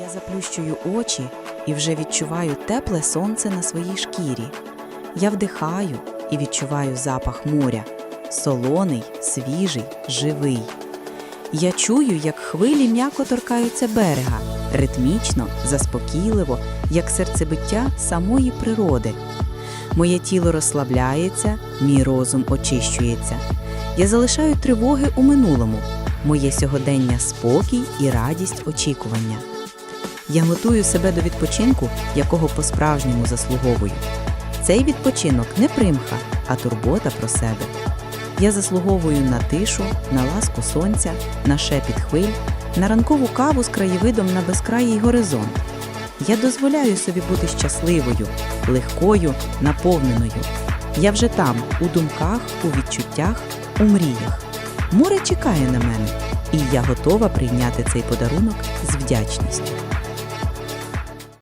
Я заплющую очі і вже відчуваю тепле сонце на своїй шкірі. Я вдихаю і відчуваю запах моря солоний, свіжий, живий. Я чую, як хвилі м'яко торкаються берега, ритмічно, заспокійливо, як серцебиття самої природи. Моє тіло розслабляється, мій розум очищується. Я залишаю тривоги у минулому, моє сьогодення спокій і радість очікування. Я готую себе до відпочинку, якого по-справжньому заслуговую. Цей відпочинок не примха, а турбота про себе. Я заслуговую на тишу, на ласку сонця, на шепіт хвиль, на ранкову каву з краєвидом на безкраїй горизонт. Я дозволяю собі бути щасливою, легкою, наповненою. Я вже там, у думках, у відчуттях, у мріях. Море чекає на мене, і я готова прийняти цей подарунок з вдячністю.